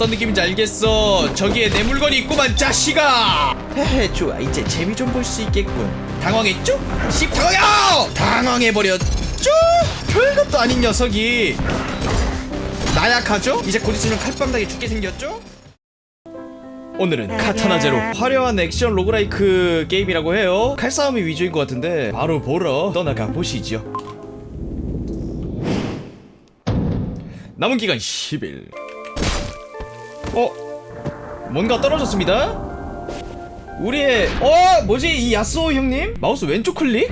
어떤 느낌인지 알겠어. 저기에 내 물건이 있구만 자식아! 헤헤 좋아. 이제 재미 좀 볼 수 있겠군. 당황했죠? 씹 당황해 당황해버렸죠? 별것도 아닌 녀석이. 나약하죠? 이제 곧 있으면 칼빵당해 죽게 생겼죠? 오늘은 카타나 제로. 화려한 액션 로그라이크 게임이라고 해요. 칼싸움이 위주인 것 같은데 바로 보러 떠나가 보시죠. 남은 기간 10일 어? 뭔가 떨어졌습니다 우리의 어? 뭐지 이 야스오 형님? 마우스 왼쪽 클릭?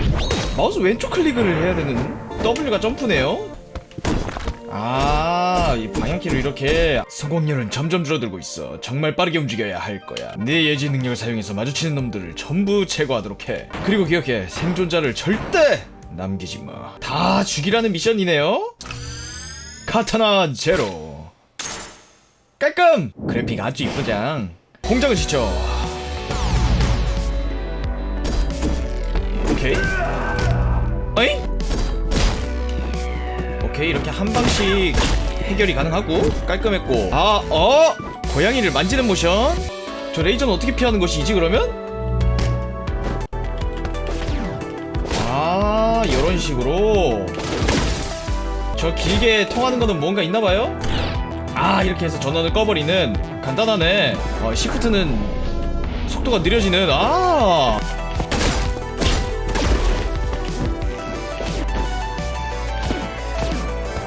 마우스 왼쪽 클릭을 해야 되는 W가 점프네요 아, 이 방향키를 이렇게 성공률은 점점 줄어들고 있어. 정말 빠르게 움직여야 할 거야. 내 예지 능력을 사용해서 마주치는 놈들을 전부 제거하도록 해. 그리고 기억해, 생존자를 절대 남기지 마. 다 죽이라는 미션이네요. 카타나 제로. 깔끔. 그래픽 아주 이쁘장. 공장을 지쳐. 오케이. 어이? 오케이 이렇게 한 방씩 해결이 가능하고 깔끔했고 아 어? 고양이를 만지는 모션 저 레이저는 어떻게 피하는 것이지 그러면? 아 이런 식으로 저 길게 통하는 거는 뭔가 있나봐요? 아 이렇게 해서 전원을 꺼버리는 간단하네 어, 시프트는 속도가 느려지는 아!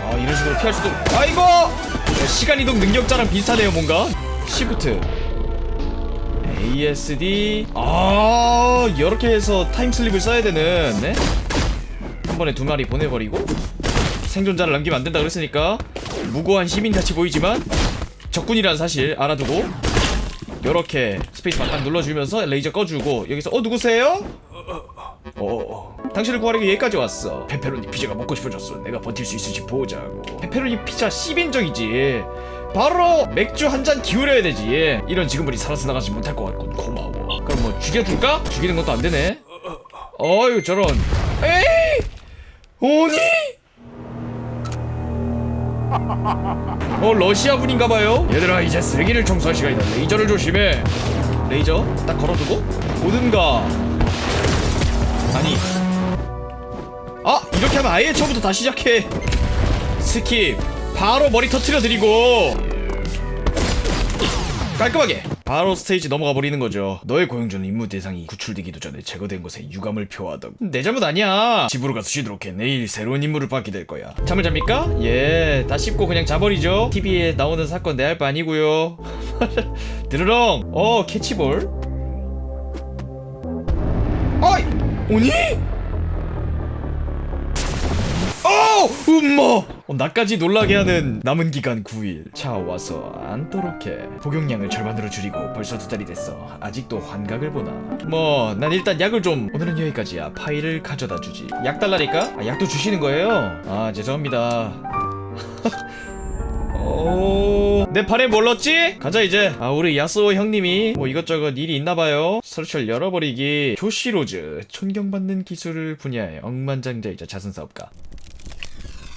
아 이런 식으로 피할 수도 아이고 야, 시간 이동 능력자랑 비슷하네요 뭔가. 시프트. ASD 아 이렇게 해서 타임슬립을 써야 되는 네? 한 번에 두 마리 보내버리고 생존자를 남기면 안 된다 그랬으니까 무고한 시민같이 보이지만 적군이라는 사실 알아두고 요렇게 스페이스바 딱 눌러주면서 레이저 꺼주고 여기서 어 누구세요? 어, 당신을 구하려고 여기까지 왔어. 페페로니 피자가 먹고 싶어졌어. 내가 버틸 수 있을지 보자고. 페페로니 피자 10인정이지. 바로 맥주 한 잔 기울여야 되지. 이런 직원분이 살아서 나가지 못할 것 같군. 고마워. 그럼 뭐 죽여줄까? 죽이는 것도 안 되네. 어유 저런. 에이! 오니? 어 러시아 분인가봐요. 얘들아 이제 쓰레기를 청소할 시간이다. 레이저를 조심해. 레이저? 딱 걸어두고? 오든가. 아니. 아 이렇게 하면 아예 처음부터 다시 시작해. 스킵. 바로 머리 터트려 드리고. 깔끔하게 바로 스테이지 넘어가 버리는 거죠 너의 고용주는 임무 대상이 구출되기도 전에 제거된 곳에 유감을 표하던 내 잘못 아니야 집으로 가서 쉬도록 해 내일 새로운 임무를 받게 될 거야 잠을 잡니까? 예 다 씹고 그냥 자버리죠 TV에 나오는 사건 내 할 바 아니고요 드르렁 어 캐치볼 어이! 오니? 어! 음마! 어, 나까지 놀라게 하는 남은 기간 9일. 자, 와서 앉도록 해. 복용량을 절반으로 줄이고 벌써 두 달이 됐어. 아직도 환각을 보나? 뭐, 난 일단 약을 좀. 오늘은 여기까지야. 파일을 가져다 주지. 약 달라니까? 아, 약도 주시는 거예요? 아, 죄송합니다. 오, 내 팔에 뭘 넣었지? 가자 이제. 아 우리 야스오 형님이 뭐 이것저것 일이 있나봐요. 설치를 열어버리기. 조시로즈 존경받는 기술을 분야의 억만장자이자 자선사업가.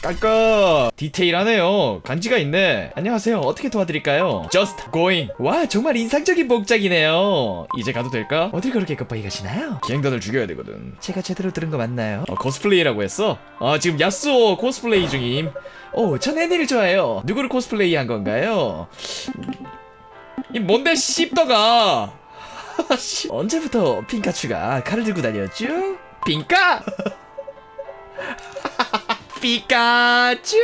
깔끔 디테일하네요. 간지가 있네. 안녕하세요. 어떻게 도와드릴까요? Just going. 와 정말 인상적인 복장이네요. 이제 가도 될까? 어딜 그렇게 급하게 가시나요? 기행단을 죽여야 되거든. 제가 제대로 들은 거 맞나요? 어 코스플레이라고 했어? 아 지금 야스오 코스플레이 중임. 오 전 애니를 좋아해요. 누구를 코스플레이 한 건가요? 이 뭔데 씹더가? 씨, 언제부터 핑카츄가 칼을 들고 다녔죠? 핑카 피카츄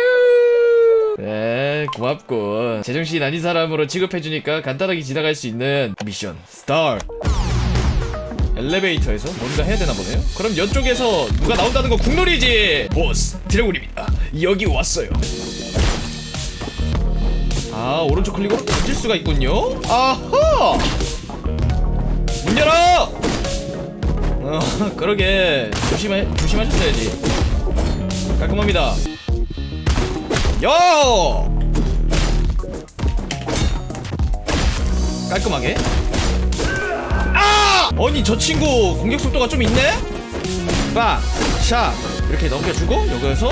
네 고맙군 제정신 아닌 사람으로 취급해주니까 간단하게 지나갈 수 있는 미션 스타트. 엘리베이터에서 뭔가 해야 되나 보네요. 그럼 이쪽에서 누가 나온다는 거 국놀이지? 보스 드래곤입니다. 여기 왔어요. 아 오른쪽 클릭으로 던질 수가 있군요. 아하! 문 열어! 어 그러게. 조심해 조심하셨어야지 깔끔합니다. 요! 깔끔하게. 아! 아니 저 친구 공격 속도가 좀 있네? 빵, 샷 이렇게 넘겨주고 여기서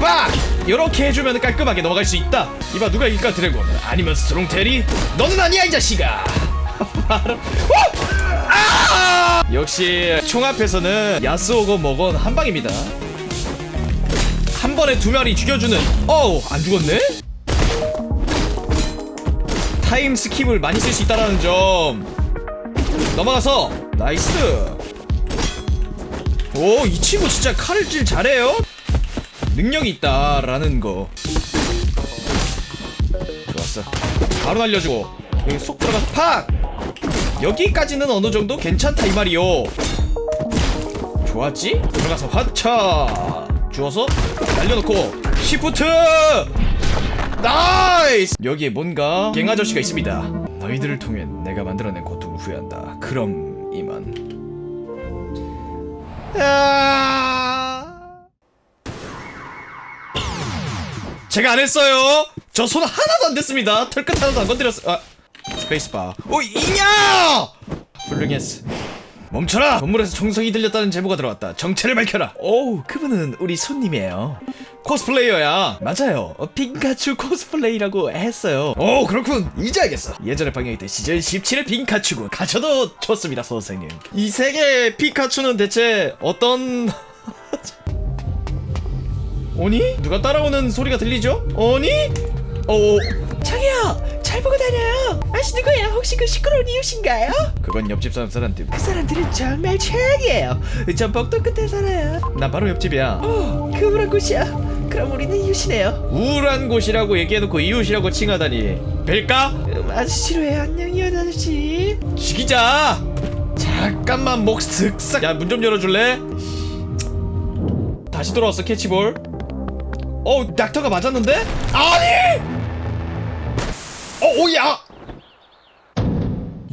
빡! 이렇게 해주면 깔끔하게 넘어갈 수 있다 이봐 누가 이길까 드래곤 아니면 스트롱테리 너는 아니야 이 자식아! 아! 역시 총 앞에서는 야스오건 뭐건 한 방입니다 한 번에 두 마리 죽여주는. 어우 안 죽었네? 타임 스킵을 많이 쓸 수 있다는 점. 넘어가서 나이스. 오 이 친구 진짜 칼을 질 잘해요? 능력이 있다라는 거. 좋았어. 바로 날려주고 여기 속 들어가서 팍! 여기까지는 어느 정도 괜찮다 이 말이요. 좋았지? 들어가서 화차! 주워서 날려놓고 시프트 나이스 여기에 뭔가 갱 아저씨가 있습니다 너희들을 통해 내가 만들어낸 고통을 후회한다 그럼 이만 아... 제가 안 했어요. 저 손 하나도 안 댔습니다. 털끝 하나도 안 건드렸어. 아, 스페이스바. 오, 이냐! 훌륭했어. 멈춰라! 건물에서 총성이 들렸다는 제보가 들어왔다. 정체를 밝혀라. 오, 그분은 우리 손님이에요. 코스플레이어야. 맞아요. 어, 핑카츄 코스플레이라고 했어요. 오, 그렇군. 이제 알겠어. 예전에 방영했던 시즌 17의 핑카츄군. 가셔도 좋습니다, 선생님. 이 세계의 피카츄는 대체 어떤 오니? 누가 따라오는 소리가 들리죠? 오니? 어, 저기요 잘 보고 다녀요 아시 누구예요 혹시 그 시끄러운 이웃인가요? 그건 옆집 사람 사람들. 그 사람들은 정말 최악이에요 전 복도 끝에 살아요 나 바로 옆집이야. 오 그분한 곳이야 그럼 우리는 이웃이네요 우울한 곳이라고 얘기해놓고 이웃이라고 칭하다니. 뵐까? 음, 아주 싫어해요 안녕 이웃 아저씨 죽이자. 잠깐만 목 슥싹. 야 문 좀 열어줄래? 다시 돌아왔어 캐치볼. 어 낙터가 맞았는데? 아니! 어 오야!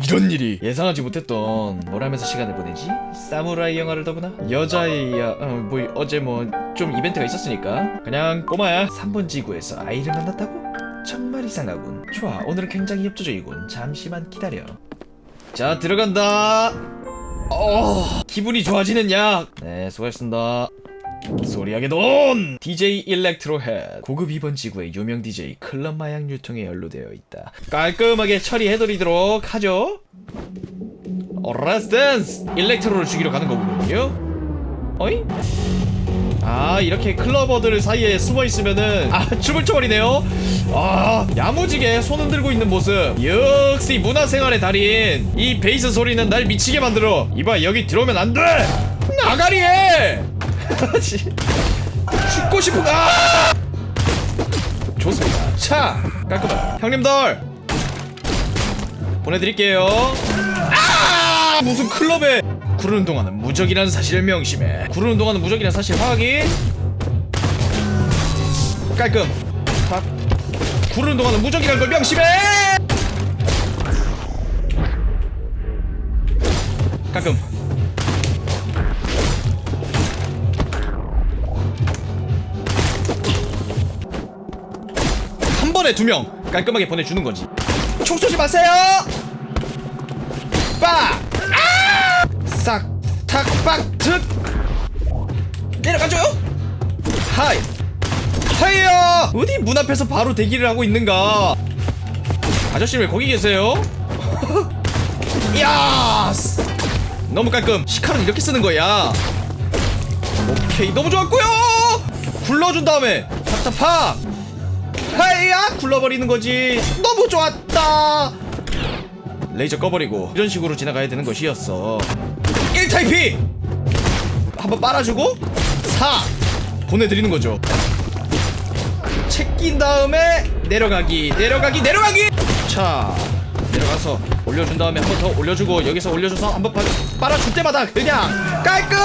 이런 일이. 예상하지 못했던 뭘 하면서 시간을 보내지? 사무라이 영화를 더구나? 여자애야 어, 뭐 어제 뭐 좀 이벤트가 있었으니까. 그냥 꼬마야 3번 지구에서 아이를 만났다고? 정말 이상하군. 좋아 오늘은 굉장히 협조적이군. 잠시만 기다려. 자 들어간다! 어 기분이 좋아지는 약 네 수고했습니다 소리하게 돈! DJ 일렉트로 헤드. 고급 2번 지구의 유명 DJ 클럽 마약 유통에 연루되어 있다. 깔끔하게 처리해드리도록 하죠. 어, 렛츠 댄스! 일렉트로를 죽이러 가는 거군요. 어이? 아 이렇게 클러버들 사이에 숨어있으면은 아 춤을 춰버리네요. 아 야무지게 손 흔들고 있는 모습. 역시 문화생활의 달인. 이 베이스 소리는 날 미치게 만들어. 이봐 여기 들어오면 안돼! 나가리해 죽고 싶은 아! 좋습니다. 자 깔끔하다. 형님들! 보내드릴게요. 아! 무슨 클럽에! 구르는 동안은 무적이라는 사실을 명심해. 구르는 동안은 무적이라는 사실 확인. 깔끔. 팍. 구르는 동안은 무적이라는 걸 명심해! 깔끔 번에 두 명 깔끔하게 보내주는 거지. 총 쏘지 마세요. 빡! 아! 싹, 탁, 빡, 득. 내려가줘요. 하이. 하이야! 어디 문 앞에서 바로 대기를 하고 있는가? 아저씨 왜 거기 계세요? 야! 너무 깔끔. 시카는 이렇게 쓰는 거야. 오케이, 너무 좋았고요. 굴러준 다음에 탁탁팍. 하이야 굴러버리는 거지. 너무 좋았다. 레이저 꺼버리고 이런 식으로 지나가야 되는 것이었어. 1타입 한번 빨아주고 4 보내드리는 거죠. 채낀 다음에 내려가기 내려가기 내려가기! 자 내려가서 올려준 다음에 한 번 더 올려주고 여기서 올려줘서 한번 빠- 빨아줄 때마다 그냥 깔끔!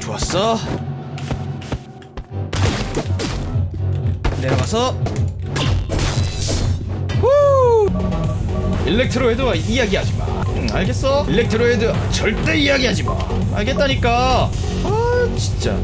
좋았어 내려가서 후 일렉트로 헤드와 이야기하지 마. 응, 알겠어? 일렉트로 헤드 절대 이야기하지 마. 알겠다니까. 아 진짜.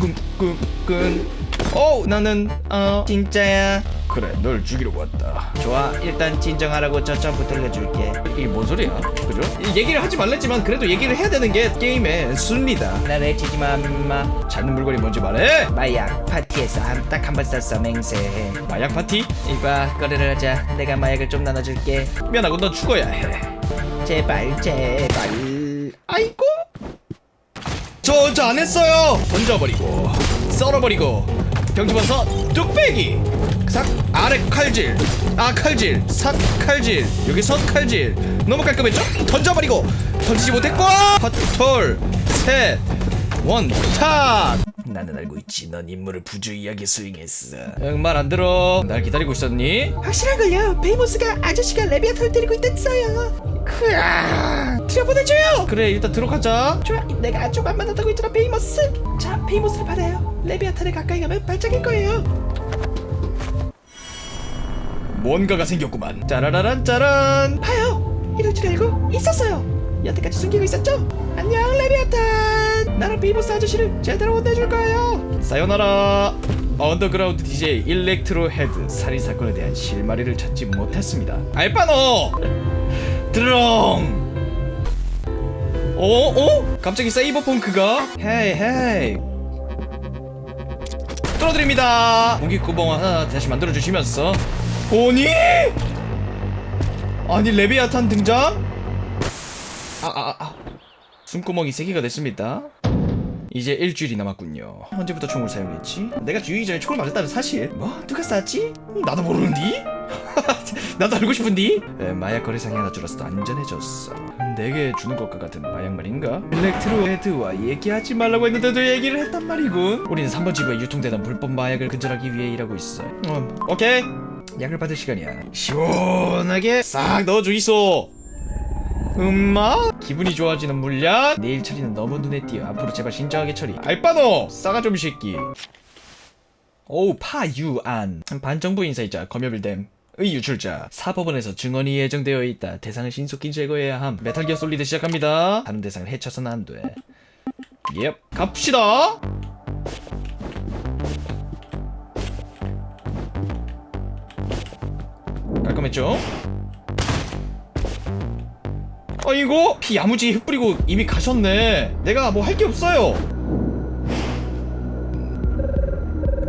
끈끈끈. 어 나는 어 진짜야. 그래 널 죽이러 왔다 좋아 일단 진정하라고 저 점프 돌려줄게 이게 뭔 소리야 그죠? 이 얘기를 하지 말랬지만 그래도 얘기를 해야 되는 게 게임의 순리다. 나 해치지마 임마. 찾는 물건이 뭔지 말해. 마약 파티에서 딱 한번 썼어 맹세해 마약 파티? 이봐 거래를 하자. 내가 마약을 좀 나눠줄게. 미안하고 넌 죽어야 해. 제발 제발. 아이고! 저저안 했어요. 던져버리고 썰어버리고 병집어서 뚝배기! 삭 아래 칼질. 아 칼질. 삭 칼질. 여기서 칼질. 너무 깔끔했죠? 던져버리고 던지지 못했고. 헛톨 셋원탁. 나는 알고 있지. 넌 임무를 부주의하게 수행했어. 응말 안 들어. 날 기다리고 있었니? 확실한걸요. 베이모스가 아저씨가 레비아탄을 때리고 있댔어요. 크아. 들여보내줘요. 그래 일단 들어가자. 좋아 내가 아주 만만하다고 했잖아 베이모스. 자 베이모스를 받아요. 레비아탄에 가까이 가면 발작일 거예요 뭔가가 생겼구만. 짜라라란 짜란. 봐요. 이럴 줄 알고 있었어요. 여태까지 숨기고 있었죠? 안녕 레비아탄. 나랑 베이모스 아저씨를 제대로 혼내줄 거예요. 사요나라. 언더그라운드 DJ 일렉트로 헤드. 살인 사건에 대한 실마리를 찾지 못했습니다. 알바노! 드렁! 어? 어? 갑자기 사이버펑크가? 헤이 헤이. 뚫어드립니다. 공기구멍 하나 다시 만들어주시면서 오니? 아니 레비아탄 등장? 아아 아 아, 숨구멍이 3개가 됐습니다 이제 일주일이 남았군요. 언제부터 총을 사용했지? 내가 죽이기 전에 총을 맞았다는 사실? 뭐? 누가 쐈지? 나도 모르는디? 나도 알고 싶은디? 에, 마약 거래상이 하나 줄어서 안전해졌어. 내게 주는 것과 같은 마약 말인가? 일렉트로 헤드와 얘기하지 말라고 했는데도 얘기를 했단 말이군. 우리는 3번 지구에 유통되는 불법 마약을 근절하기 위해 일하고 있어. 음, 오케이. 약을 받을 시간이야. 시원하게 싹 넣어주이소. 음마? 기분이 좋아지는 물약? 내일 처리는 너무 눈에 띄어. 앞으로 제발 신중하게 처리. 알바노! 싸가 좀 새끼. 오우 파유안. 반정부 인사이자 검열빌댐. 의 유출자. 사법원에서 증언이 예정되어 있다. 대상을 신속히 제거해야 함. 메탈기어 솔리드 시작합니다. 다른 대상을 해쳐서는 안돼. 예 갑시다 깔끔했죠? 아이고 피 야무지게 흩뿌리고 이미 가셨네. 내가 뭐 할 게 없어요.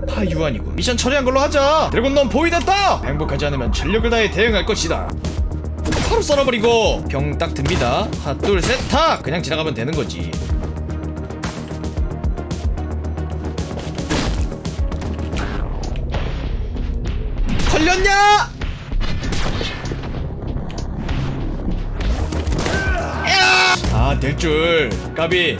파유한이고 미션 처리한 걸로 하자. 드래곤 넌 보이됐다! 행복하지 않으면 전력을 다해 대응할 것이다. 바로 썰어버리고 병 딱 듭니다. 하나 둘셋탁! 그냥 지나가면 되는 거지. 걸렸냐? 아, 될 줄. 까비.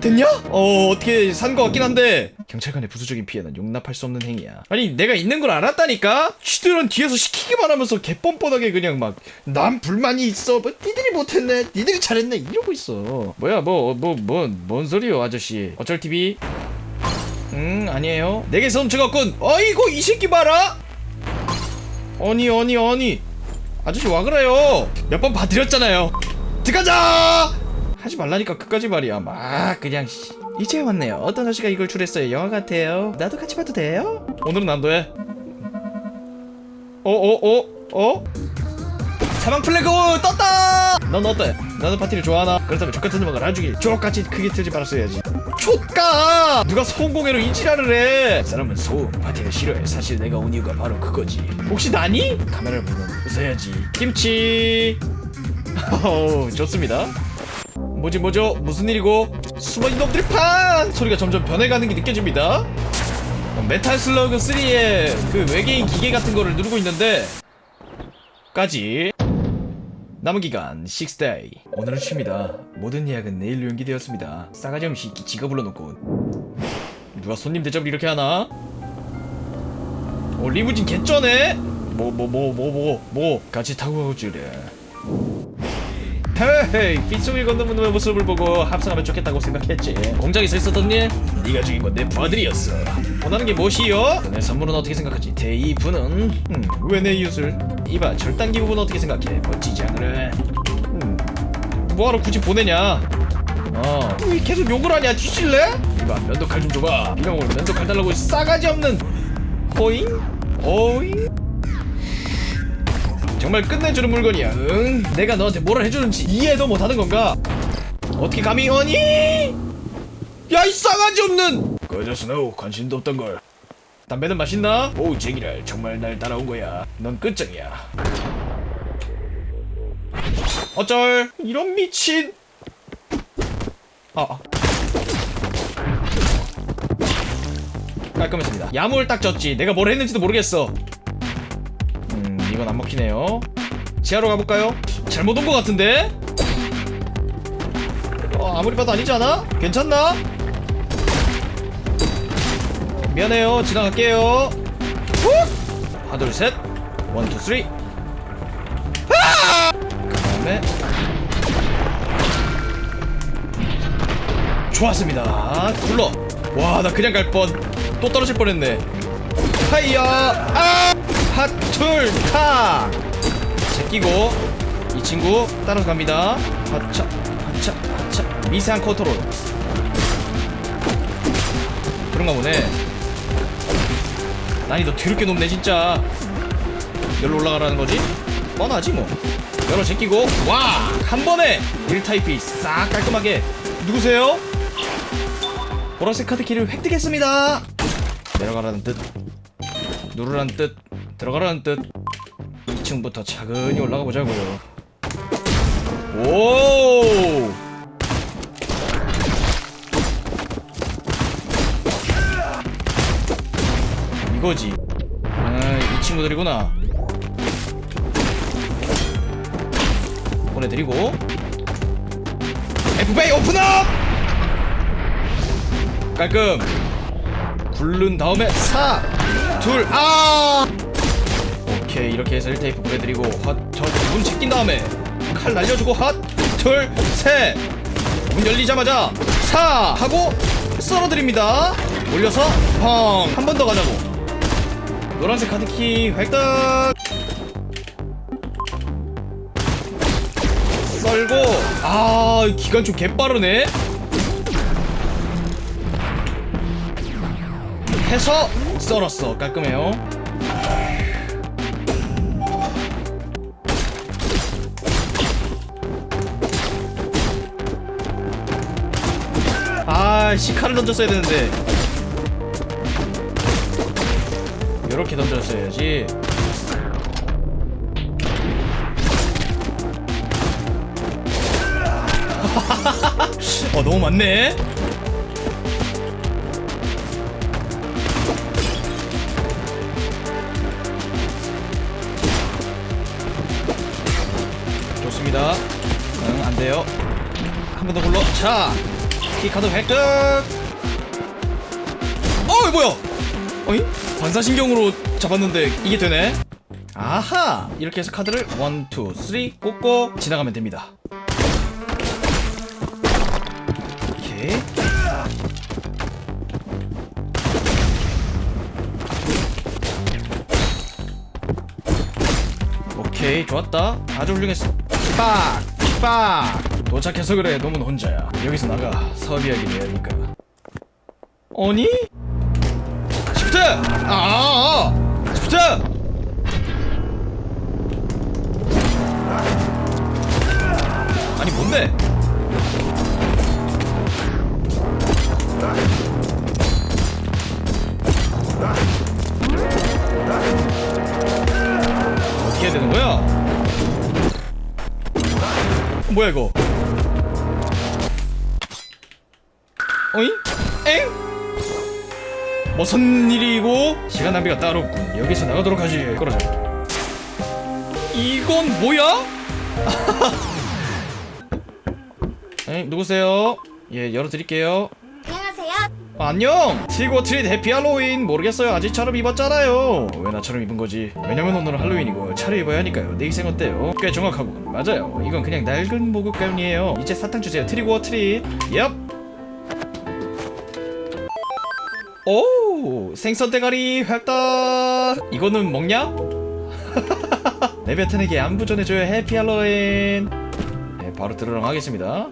됐냐? 어, 어떻게 산 거 같긴 한데. 경찰관의 부수적인 피해는 용납할 수 없는 행위야. 아니, 내가 있는 걸 알았다니까? 쥐들은 뒤에서 시키기만 하면서 개뻔뻔하게 그냥 막, 난 불만이 있어. 뭐, 니들이 못했네. 니들이 잘했네. 이러고 있어. 뭐야, 뭐, 뭐, 뭐, 뭔 소리요, 아저씨. 어쩔 TV? 음, 아니에요. 내게서 훔쳐갔군. 어이구, 이 새끼 봐라! 아니, 아니, 아니. 아저씨 와 그래요 몇 번 봐드렸잖아요 들어가자 하지 말라니까 끝까지 말이야 막 그냥 씨. 이제 왔네요 어떤 아저씨가 이걸 출했어요 영화 같아요 나도 같이 봐도 돼요? 오늘은 안 돼. 어어어 어? 사망 플래그 떴다! 넌 어때? 나는 파티를 좋아하나? 그렇다면 족같은 음악을 아주 족같이 크게 틀지 말았어야지. 족가! 누가 소음공해로 이지랄을 해! 사람은 소음 파티를 싫어해. 사실 내가 온 이유가 바로 그거지. 혹시 나니? 카메라를 보면 웃어야지. 김치! 어우 좋습니다. 뭐지 뭐죠? 무슨 일이고? 숨어있는 놈들이 판 소리가 점점 변해가는 게 느껴집니다. 어, 메탈 슬러그 3의 그 외계인 기계 같은 거를 누르고 있는데 까지 남은 기간 6day 오늘은 쉽니다. 모든 예약은 내일로 연기되었습니다. 싸가지 없이 이 지가 불러놓고. 누가 손님 대접을 이렇게 하나? 어 리무진 개쩌네? 뭐 뭐 뭐 뭐 뭐 뭐. 같이 타고 가주래. 헤이 빗속을 건너는 놈의 모습을 보고 합성하면 좋겠다고 생각했지. 공장에서 있었던 일? 네가 죽인 건 내 부하들이었어. 원하는 게 무엇이요? 내 선물은 어떻게 생각하지? 대이분은? 음, 왜내 이웃을 이봐 절단기 부분 어떻게 생각해? 멋지지 않으래? 음, 뭐하러 굳이 보내냐? 어, 왜 계속 욕을 하냐? 뒤질래? 이봐 면도칼 좀 줘봐 네가 오늘 면도칼 달라고 싸가지 없는 코잉 오잉 정말 끝내주는 물건이야 응 내가 너한테 뭐를 해주는지 이해도 못하는 건가 어떻게 감히 허니 야이 싸가지 없는 꺼져 스노우 관심도 없던 걸 담배는 맛있나? 오 제기랄 정말 날 따라온 거야 넌 끝장이야 어쩔 이런 미친 아, 아. 깔끔했습니다 야물 딱 졌지 내가 뭘 했는지도 모르겠어 음 이건 안 먹히네요 지하로 가볼까요? 잘못 온 것 같은데? 어, 아무리 봐도 아니지 않아? 괜찮나? 미안해요. 지나갈게요. 후! 하나 둘셋. 원, 투, 쓰리. 아! 그 다음에 좋았습니다. 굴러. 와나 그냥 갈 뻔. 또 떨어질 뻔했네. 하이야! 아! 핫툴 카! 제끼고 이 친구 따라서 갑니다. 하차 하차 하차. 미세한 컨트롤. 그런가 보네 난이도 드럽게 높네 진짜. 열로 올라가라는 거지? 뻔하지 뭐. 열어 제끼고 와! 한 번에 1타입이 싹 깔끔하게. 누구세요? 보라색 카드 키를 획득했습니다. 내려가라는 뜻. 누르라는 뜻. 들어가라는 뜻. 2층부터 차근히 올라가 보자고요. 오 이거지. 아이 친구들이구나. 보내드리고. FBA 오픈업! 깔끔. 굴른 다음에 4 둘, 아! 오케이 이렇게 해서 1테이프 보내드리고 헛저문 제낀 다음에 칼 날려주고 헛 둘, 셋! 문 열리자마자 4 하고 썰어드립니다. 올려서 펑 한 번 더 가자고 노란색 카드키 획득 썰고! 아 기간 좀 개빠르네? 해서 썰었어. 깔끔해요. 아 시카를 던졌어야 되는데 이렇게 던졌어야지. 어 너무 많네. 좋습니다. 응 안돼요. 한 번 더 굴러 자 키카드 획득. 어 뭐야? 어이? 반사신경으로 잡았는데 이게 되네. 아하! 이렇게 해서 카드를 1, 2, 3 꽂고 지나가면 됩니다. 오케이. 좋았다. 아주 훌륭했어. 빡 빡! 도착해서 그래. 놈은 혼자야. 여기서 나가. 섭이하게 내야니까. 아니? 아, 아, 아! 시프트! 아니 뭔데? 어떻게 해야 되는 거야? 뭐야 이거? 무슨 일이고? 시간 낭비가 따로 없군. 여기서 나가도록 하지. 그러자. 이건 뭐야? 에 누구세요? 예 열어드릴게요. 안녕하세요. 아, 안녕! 트리고 트릿 해피 할로윈 모르겠어요 아직처럼 입었잖아요 왜 나처럼 입은 거지 왜냐면 오늘은 할로윈이고 차려입어야 하니까요 내 희생 어때요? 꽤 정확하고 맞아요 이건 그냥 낡은 목욕 가운이에요 이제 사탕 주세요 트리고 트릿 얍 오 생선 대가리 획득 이거는 먹냐? 레베탄에게 안부 전해줘요 해피 할로윈 네 바로 들으러 가겠습니다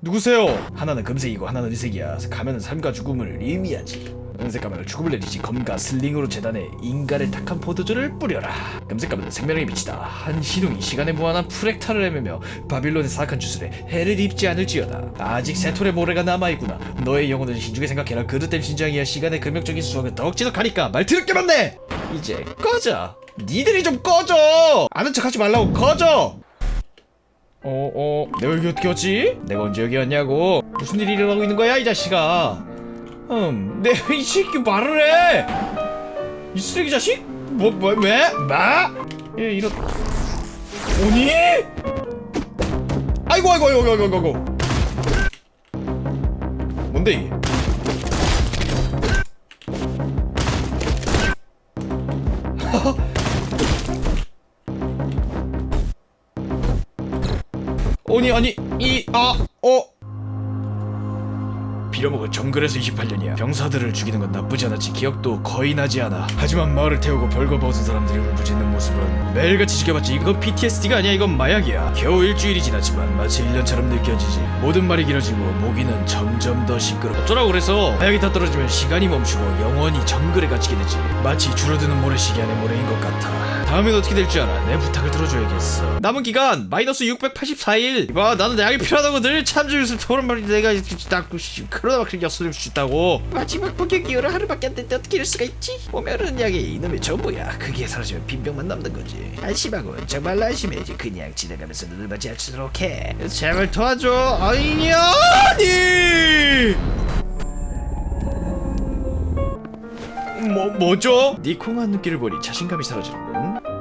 누구세요? 하나는 금색이고 하나는 의색이야. 가면은 삶과 죽음을 의미하지. 은색 가면은 죽음을 내리지 검과 슬링으로 재단해 인간의 탁한 포도주를 뿌려라. 금색 가면은 생명의 빛이다. 한 신웅이 시간의 무한한 프렉타를 헤매며 바빌론의 사악한 주술에 해를 입지 않을지어다. 아직 세톨의 모래가 남아있구나. 너의 영혼을 신중히 생각해라. 그릇된 심장이야 시간의 금욕적인 수학은 더욱 지속하니까 말 들을 게 많네. 이제 꺼져. 니들이 좀 꺼져. 아는 척하지 말라고 꺼져. 어, 어, 내가 여기 어떻게 왔지? 내가 언제 여기 왔냐고? 무슨 일이 일어나고 있는 거야, 이 자식아? 음, 내가 이 새끼 말을 해! 이 쓰레기 자식? 뭐, 뭐, 왜? 마? 예, 이런. 오니? 아이고, 아이고, 아이고, 아이고, 아이고, 아이고. 뭔데, 이게? 아니 아니 이 아 어 빌어먹은 정글에서 28년이야. 병사들을 죽이는 건 나쁘지 않았지. 기억도 거의 나지 않아. 하지만 마을을 태우고 벌거벗은 사람들이 울부짖는 모습은 매일같이 지켜봤지. 이건 PTSD가 아니야. 이건 마약이야. 겨우 일주일이 지났지만 마치 1년처럼 느껴지지. 모든 말이 길어지고 모기는 점점 더 시끄러워. 어쩌라고 그래서? 마약이 다 떨어지면 시간이 멈추고 영원히 정글에 갇히게 되지. 마치 줄어드는 모래시계 안의 모래인 것 같아 다음엔 어떻게 될 줄 알아. 내 부탁을 들어줘야겠어. 남은 기간 마이너스 684일. 봐 나는 약이 필요하다고 늘 참조해서 토론 말이 내가 딱 그러다 막 였을 수 있다고. 마지막 복역 이후로 하루밖에 안 됐는데 어떻게 이럴 수가 있지? 보면은 약이 이놈의 전부야. 그게 사라지면 빈병만 남는 거지. 안심하고 정말 안심해야지. 그냥 지나가면서 눈을 맞지 않도록 해. 제발 도와줘 아니 아니 뭐 뭐죠? 네 콩한 눈길을 보니 자신감이 사라지는군.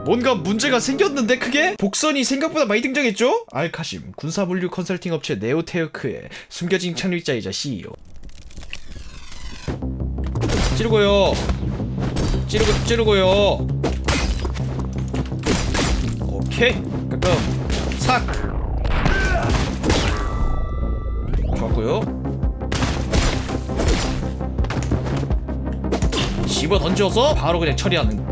뭔가 문제가 생겼는데 크게? 복선이 생각보다 많이 등장했죠? 알카심 군사 물류 컨설팅 업체 네오테어크의 숨겨진 창립자이자 CEO. 찌르고요. 찌르고 찌르고요. 오케이. 가끔. 삭! 좋았고요 집어 던져서 바로 그냥 처리하는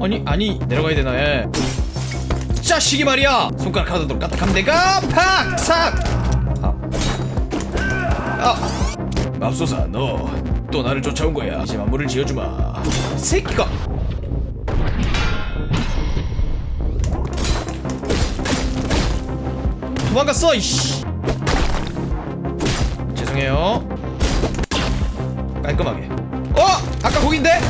아니 아니 내려가야 되나 해 자식이 말이야! 손가락 하나도 까딱하면 내가 팍삭! 아. 아. 맙소사 너 또 나를 쫓아온 거야. 이제 만물을 지어주마. 새끼가! 도망갔어 이씨! 죄송해요. 깔끔하게. 어 아까 거긴데?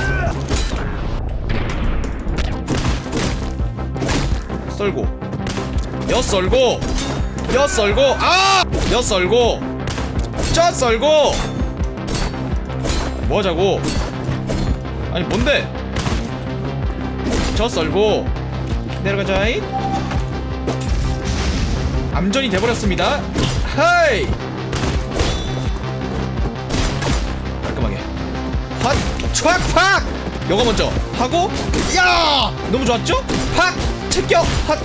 썰고. 엿 썰고. 엿 썰고. 아 엿 썰고. 쪄 썰고. 뭐 하자고? 아니 뭔데? 저 썰고. 내려가자이. 암전이 돼버렸습니다. 하이 촥 팍! 요거 먼저 하고 야! 너무 좋았죠? 팍! 챙겨 핫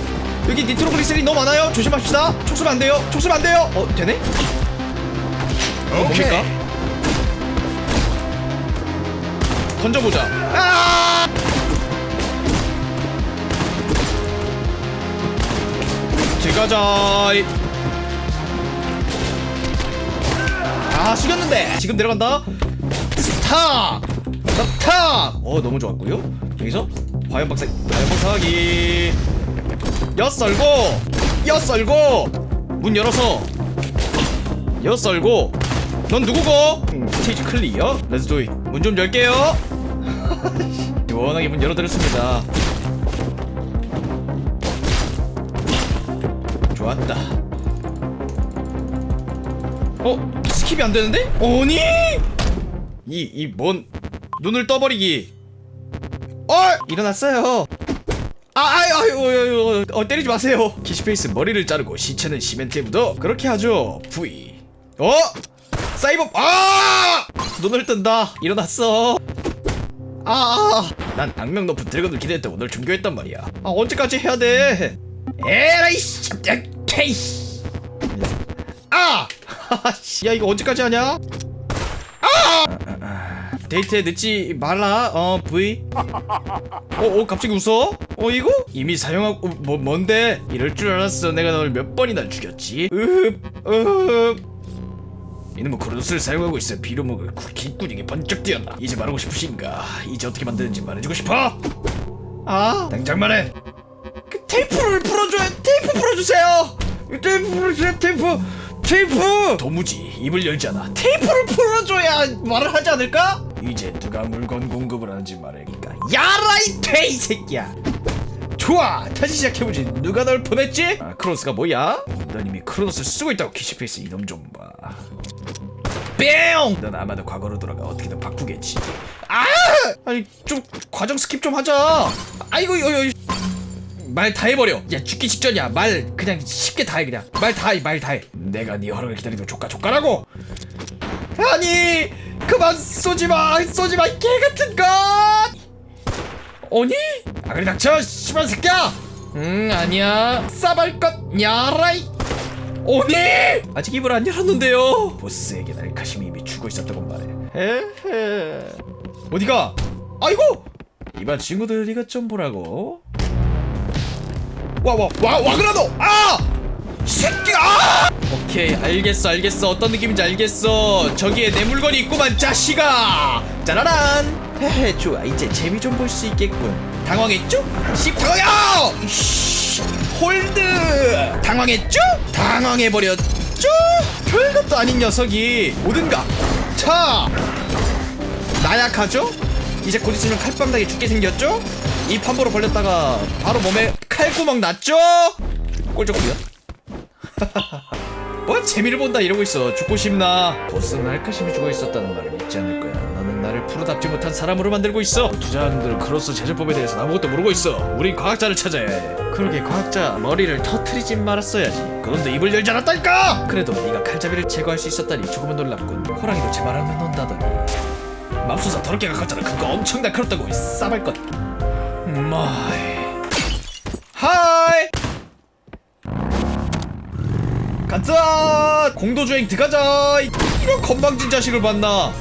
여기 니트로글리세린 너무 많아요. 조심합시다. 촉 쏘면 안 돼요. 촉 쏘면 안 돼요. 어 되네? 어, 뭡니까? 던져보자. 아! 들어가자 아 숙였는데. 지금 내려간다. 스 탑 스탑! 어 너무 좋았고요. 여기서 과연 박사 과연 박사기. 엿 썰고 엿 썰고 문 열어서. 엿 썰고. 넌 누구고? 음, 스테이지 클리어? 렛츠 도이 문 좀 열게요. 시원하게 문 열어드렸습니다. 좋았다. 어? 스킵이 안 되는데? 아니? 이, 이, 뭔, 눈을 떠버리기. 어! 일어났어요. 아, 아유, 아유, 아유, 어, 때리지 마세요. 키시페이스 머리를 자르고 시체는 시멘트에 묻어. 그렇게 하죠. V. 어? 사이버, 아! 눈을 뜬다. 일어났어. 아, 아, 난 악명 높은 드래곤을 기대했다고 널 존경했단 말이야. 아, 언제까지 해야 돼? 에라이씨, 잡자, 케이씨. 아! 야, 이거 언제까지 하냐? 데이트에 늦지 말라 어 V 어, 어 갑자기 웃어? 어 이거? 이미 사용하고 어, 뭐 뭔데? 이럴 줄 알았어. 내가 널몇 번이나 죽였지? 으흡 으흡. 이놈은 크로노스를 사용하고 있어. 비료목을 기꾼에게 번쩍 뛰었나. 이제 말하고 싶으신가? 이제 어떻게 만드는지 말해주고 싶어? 아? 당장 말해. 그 테이프를 풀어줘요 테이프 풀어주세요! 테이프 풀어주세요 테이프. 테이프! 도무지 입을 열지 않아. 테이프를 풀어줘야 말을 하지 않을까? 이제 누가 물건 공급을 하는지 말해니까. 야라 이 돼이 새끼야! 좋아 다시 시작해보지. 누가 널 보냈지? 아 크로스가 뭐야? 넌 이미 크로노스를 쓰고 있다고 키시페이스 이놈 좀봐. 뿅! 넌 아마도 과거로 돌아가 어떻게든 바꾸겠지. 아! 아니 좀 과정 스킵 좀 하자. 아이고 이거 말다 해버려. 야 죽기 직전이야. 말 그냥 쉽게 다 해 그냥. 말 다 해 말 다해. 내가 네 허락을 기다리도 조카 조카라고. 아니 그만 쏘지마 쏘지마 이 개같은 것! 아니? 아그리 닥쳐 씨발 새끼야! 응 아니야. 싸발것 야라이! 오니? 아직 입을 안 열었는데요? 보스에게 날카심이 이미 죽어 있었다고 말해. 헤헤. 어디가? 아이고! 이반 친구들 이것 좀 보라고. 와와와 와 그라노 아! 새끼야 아! 오케이 알겠어 알겠어 어떤 느낌인지 알겠어 저기에 내 물건이 있구만 자식아 짜라란 헤헤 좋아 이제 재미 좀 볼 수 있겠군 당황했죠? 씹터요 홀드 당황했죠? 당황해버렸죠? 별것도 아닌 녀석이 오든가 자 나약하죠? 이제 곧 있으면 칼빵 당해 죽게 생겼죠? 이 판보로 벌렸다가 바로 몸에 칼구멍 났죠? 꼴좋구요 뭐 재미를 본다 이러고 있어. 죽고 싶나? 보스는 날카심이 죽어 있었다는 말을 믿지 않을 거야. 너는 나를 프로답지 못한 사람으로 만들고 있어. 투자하는들은 크로스 제조법에 대해서 아무것도 모르고 있어. 우린 과학자를 찾아야 해. 그러게 과학자 머리를 터트리진 말았어야지. 그런데 입을 열지 않았다니까! 그래도 네가 칼잡이를 제거할 수 있었다니 조금은 놀랍군. 호랑이도 제 말 하면 논다더니. 맙소사 더럽게 가깝잖아. 그거 엄청 날카롭다고. 이 싸발것. 마이. 하이 가자! 공도주행 들어가자! 이런 건방진 자식을 봤나?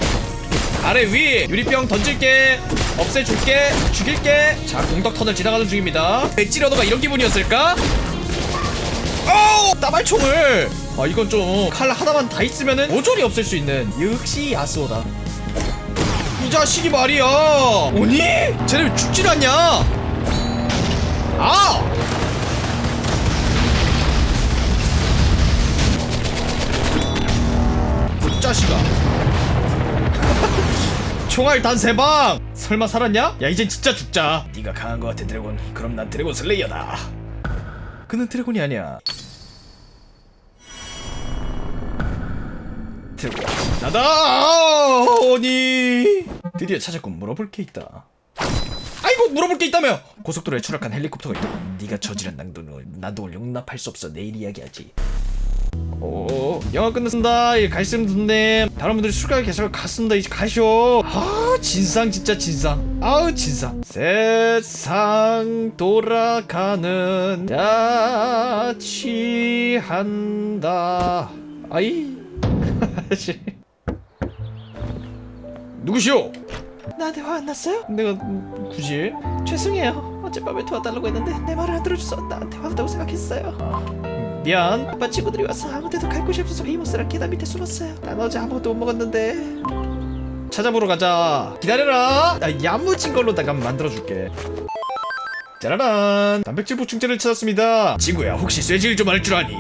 아래 위 유리병 던질게. 없애줄게. 죽일게. 자 공덕턴을 지나가는 중입니다. 왜 찌려도가 이런 기분이었을까? 어 따발총을! 아 이건 좀 칼 하나만 다 있으면은 모조리 없앨 수 있는 역시 야스오다. 이 자식이 말이야! 오니? 쟤네 왜 죽질 않냐? 아! 이 자식아. 총알 단 세 방. 설마 살았냐? 야 이젠 진짜 죽자. 네가 강한 거 같아 드래곤 그럼 난 드래곤 슬레이어다. 그는 드래곤이 아니야. 드래곤. 나다! 오니! 드디어 찾았군. 물어볼 게 있다. 아이고 물어볼 게 있다며! 고속도로에 추락한 헬리콥터가 있다. 네가 저지른 낭도는 나도 용납할 수 없어. 내일 이야기하지 오 영화 끝났습니다. 예, 갈씀 듣네 다른 분들이 술가게 계속 갔습니다. 이제 가쇼 아 진상 진짜 진상. 아우 진상. 세상 돌아가는 야치한다. 아이. 누구시오? 나한테 화 안 났어요? 내가 음, 굳이? 죄송해요. 어젯밤에 도와달라고 했는데 내 말을 안 들어줘서 나한테 화났다고 생각했어요 미안. 아빠 친구들이 와서 아무 데도 갈 곳이 없어서 이모스랑 계단 밑에 숨었어요. 난 어제 아무것도 못 먹었는데. 찾아보러 가자. 기다려라. 나 야무진 걸로다가 만들어줄게. 짜라란. 단백질 보충제를 찾았습니다. 친구야 혹시 쇠질 좀 할 줄 아니?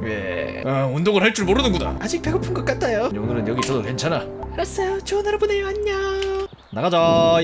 왜? 어, 운동을 할 줄 모르는구나. 아직 배고픈 것 같아요. 오늘은 여기 있어도 괜찮아. 알았어요. 좋은 하루 보내요. 안녕. 나가자